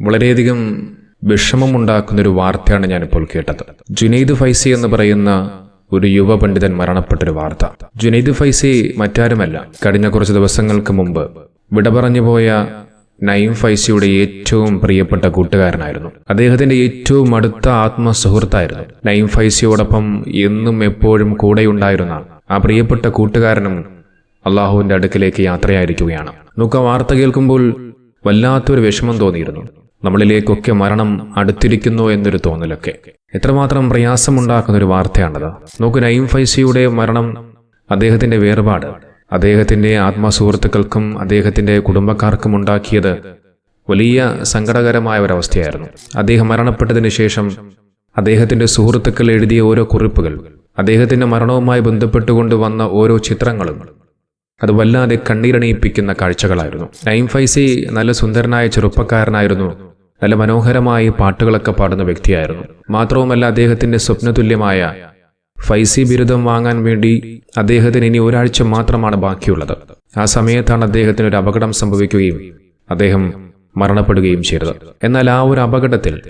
വളരെയധികം വിഷമമുണ്ടാക്കുന്ന ഒരു വാർത്തയാണ് ഞാനിപ്പോൾ കേട്ടത്. ജുനൈദ് ഫൈസി എന്ന് പറയുന്ന ഒരു യുവ പണ്ഡിതൻ മരണപ്പെട്ടൊരു വാർത്ത. ജുനൈദ് ഫൈസി മറ്റാരുമല്ല. കഴിഞ്ഞ കുറച്ച് ദിവസങ്ങൾക്ക് മുമ്പ് വിട പറഞ്ഞു പോയ നയിം ഫൈസിയുടെ ഏറ്റവും പ്രിയപ്പെട്ട കൂട്ടുകാരനായിരുന്നു. അദ്ദേഹത്തിന്റെ ഏറ്റവും അടുത്ത ആത്മസുഹൃത്തായിരുന്നു. നയിം ഫൈസിയോടൊപ്പം എന്നും എപ്പോഴും കൂടെയുണ്ടായിരുന്ന ആ പ്രിയപ്പെട്ട കൂട്ടുകാരനും അള്ളാഹുവിന്റെ അടുക്കിലേക്ക് യാത്രയായിരിക്കുകയാണ്. നമുക്ക് വാർത്ത കേൾക്കുമ്പോൾ വല്ലാത്തൊരു വിഷമം തോന്നിയിരുന്നു. നമ്മളിലേക്കൊക്കെ മരണം അടുത്തിരിക്കുന്നു എന്നൊരു തോന്നലൊക്കെ. എത്രമാത്രം പ്രയാസമുണ്ടാക്കുന്ന ഒരു വാർത്തയാണത്. നോക്കൂ നൈം ഫൈസിയുടെ മരണം അദ്ദേഹത്തിന്റെ വേർപാട് അദ്ദേഹത്തിന്റെ ആത്മസുഹൃത്തുക്കൾക്കും അദ്ദേഹത്തിന്റെ കുടുംബക്കാർക്കും ഉണ്ടാക്കിയത് വലിയ സങ്കടകരമായ ഒരവസ്ഥയായിരുന്നു. അദ്ദേഹം മരണപ്പെട്ടതിന് ശേഷം അദ്ദേഹത്തിന്റെ സുഹൃത്തുക്കൾ എഴുതിയ ഓരോ കുറിപ്പുകൾ അദ്ദേഹത്തിന്റെ മരണവുമായി ബന്ധപ്പെട്ടുകൊണ്ട് വന്ന ഓരോ ചിത്രങ്ങളും അത് വല്ലാതെ കണ്ണീരണിയിപ്പിക്കുന്ന കാഴ്ചകളായിരുന്നു. നൈം ഫൈസി നല്ല സുന്ദരനായ ചെറുപ്പക്കാരനായിരുന്നു. നല്ല മനോഹരമായി പാട്ടുകളൊക്കെ പാടുന്ന വ്യക്തിയായിരുന്നു. മാത്രവുമല്ല അദ്ദേഹത്തിന്റെ സ്വപ്നതുല്യമായ ഫൈസി ബിരുദം വാങ്ങാൻ വേണ്ടി അദ്ദേഹത്തിന് ഇനി ഒരാഴ്ച മാത്രമാണ് ബാക്കിയുള്ളത്. ആ സമയത്താണ് അദ്ദേഹത്തിന് ഒരു അപകടം സംഭവിക്കുകയും അദ്ദേഹം മരണപ്പെടുകയും ചെയ്തത്. എന്നാൽ ആ ഒരു അപകടത്തിൽ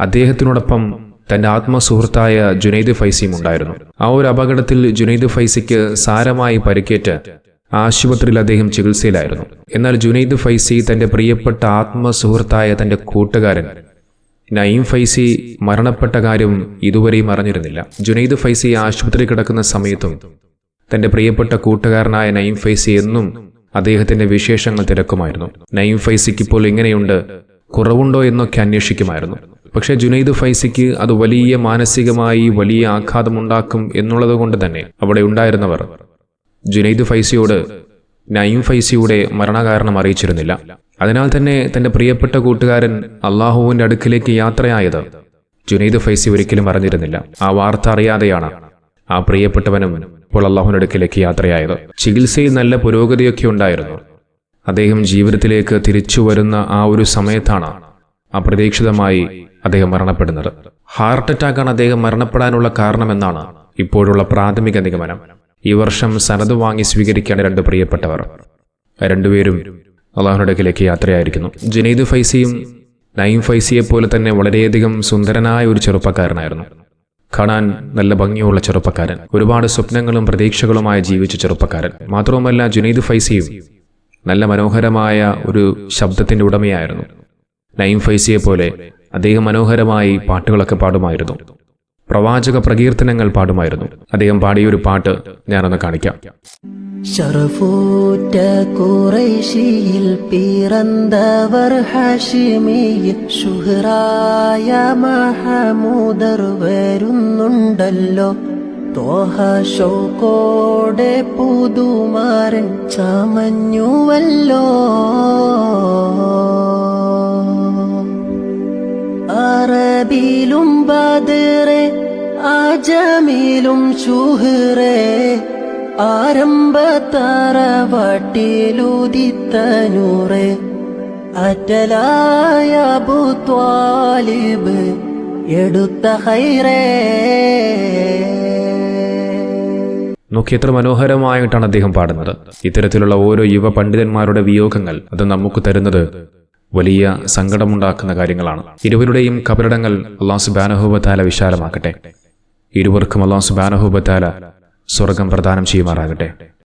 അദ്ദേഹത്തിനോടൊപ്പം തന്റെ ആത്മസുഹൃത്തായ ജുനൈദ് ഫൈസിയും ഉണ്ടായിരുന്നു. ആ ഒരു അപകടത്തിൽ ജുനൈദ് ഫൈസിക്ക് സാരമായി പരിക്കേറ്റ് ആശുപത്രിയിൽ അദ്ദേഹം ചികിത്സയിലായിരുന്നു. എന്നാൽ ജുനൈദ് ഫൈസി തന്റെ പ്രിയപ്പെട്ട ആത്മസുഹൃത്തായ തന്റെ കൂട്ടുകാരൻ നയീം ഫൈസി മരണപ്പെട്ട കാര്യം ഇതുവരെയും അറിഞ്ഞിരുന്നില്ല. ജുനൈദ് ഫൈസി ആശുപത്രി കിടക്കുന്ന സമയത്തും തന്റെ പ്രിയപ്പെട്ട കൂട്ടുകാരനായ നയീം ഫൈസി എന്നും അദ്ദേഹത്തിന്റെ വിശേഷങ്ങൾ തിരക്കുമായിരുന്നു. നയീം ഫൈസിക്ക് ഇപ്പോൾ എങ്ങനെയുണ്ട്? കുറവുണ്ടോ എന്നൊക്കെ അന്വേഷിക്കുമായിരുന്നു. പക്ഷേ ജുനൈദ് ഫൈസിക്ക് അത് വലിയ മാനസികമായി വലിയ ആഘാതമുണ്ടാക്കും എന്നുള്ളത് കൊണ്ട് തന്നെ അവിടെ ഉണ്ടായിരുന്നവർ ജുനൈദ് ഫൈസിയോട് നയീം ഫൈസിയുടെ മരണകാരണം അറിയിച്ചിരുന്നില്ല. അതിനാൽ തന്നെ തന്റെ പ്രിയപ്പെട്ട കൂട്ടുകാരൻ അള്ളാഹുവിന്റെ അടുക്കിലേക്ക് യാത്രയായത് ജുനൈദ് ഫൈസി ഒരിക്കലും അറിഞ്ഞിരുന്നില്ല ആ വാർത്ത അറിയാതെയാണ് ആ പ്രിയപ്പെട്ടവനും ഇപ്പോൾ അള്ളാഹുവിന്റെ അടുക്കിലേക്ക് യാത്രയായത്. ചികിത്സയിൽ നല്ല പുരോഗതിയൊക്കെ ഉണ്ടായിരുന്നു. അദ്ദേഹം ജീവിതത്തിലേക്ക് തിരിച്ചു വരുന്ന ആ ഒരു സമയത്താണ് അപ്രതീക്ഷിതമായി അദ്ദേഹം മരണപ്പെടുന്നത്. ഹാർട്ട് അറ്റാക്കാണ് അദ്ദേഹം മരണപ്പെടാനുള്ള കാരണമെന്നാണ് ഇപ്പോഴുള്ള പ്രാഥമിക നിഗമനം. ഈ വർഷം സനത് വാങ്ങി സ്വീകരിക്കേണ്ട രണ്ട് പ്രിയപ്പെട്ടവർ. രണ്ടുപേരും അള്ളാഹുയുടെ അടുക്കിലേക്ക് യാത്രയായിരിക്കുന്നു. ജുനൈദ് ഫൈസിയും നൈം ഫൈസിയെ പോലെ തന്നെ വളരെയധികം സുന്ദരനായ ഒരു ചെറുപ്പക്കാരനായിരുന്നു. കാണാൻ നല്ല ഭംഗിയുള്ള ചെറുപ്പക്കാരൻ. ഒരുപാട് സ്വപ്നങ്ങളും പ്രതീക്ഷകളുമായി ജീവിച്ച ചെറുപ്പക്കാരൻ. മാത്രവുമല്ല ജുനൈദ് ഫൈസിയും നല്ല മനോഹരമായ ഒരു ശബ്ദത്തിന്റെ ഉടമയായിരുന്നു. നൈം ഫൈസിയെ പോലെ അദ്ദേഹം മനോഹരമായി പാട്ടുകളൊക്കെ പാടുമായിരുന്നു. പ്രവാചക പ്രകീർത്തനങ്ങൾ പാടുമായിരുന്നു. അദ്ദേഹം പാടിയൊരു പാട്ട് ഞാനൊന്ന് കാണിക്കാം. ഷറഫൂറ്റ കുറേശിയിൽ പിറന്നവർ ഹഷിമിയിൽ ഷുഹറായ മഹമൂദർ വരുന്നുണ്ടല്ലോ. തോഹ ഷോക്കോടെ പുതുമാരൻ ചമഞ്ഞുവല്ലോ. അറബിലും ബദറെ ആജമിലും ഷുഹറേ ആരംഭത്താറ തറവട്ടിലുദിത്തനൂറെ അറ്റലായ ബുത്വാലിബ് എടുത്ത ഹൈറേ. നോക്കി എത്ര മനോഹരമായിട്ടാണ് അദ്ദേഹം പാടുന്നത്. ഇത്തരത്തിലുള്ള ഓരോ യുവ പണ്ഡിതന്മാരുടെ വിയോഗങ്ങൾ അത് നമുക്ക് തരുന്നത് വലിയ സങ്കടമുണ്ടാക്കുന്ന കാര്യങ്ങളാണ്. ഇരുവരുടെയും കബറിടങ്ങൾ അള്ളാഹു സുബാനഹുബത്താല വിശാലമാക്കട്ടെ. ഇരുവർക്കും അള്ളാഹു സുബാനഹുബത്താല സ്വർഗം പ്രദാനം ചെയ്യുമാറാകട്ടെ.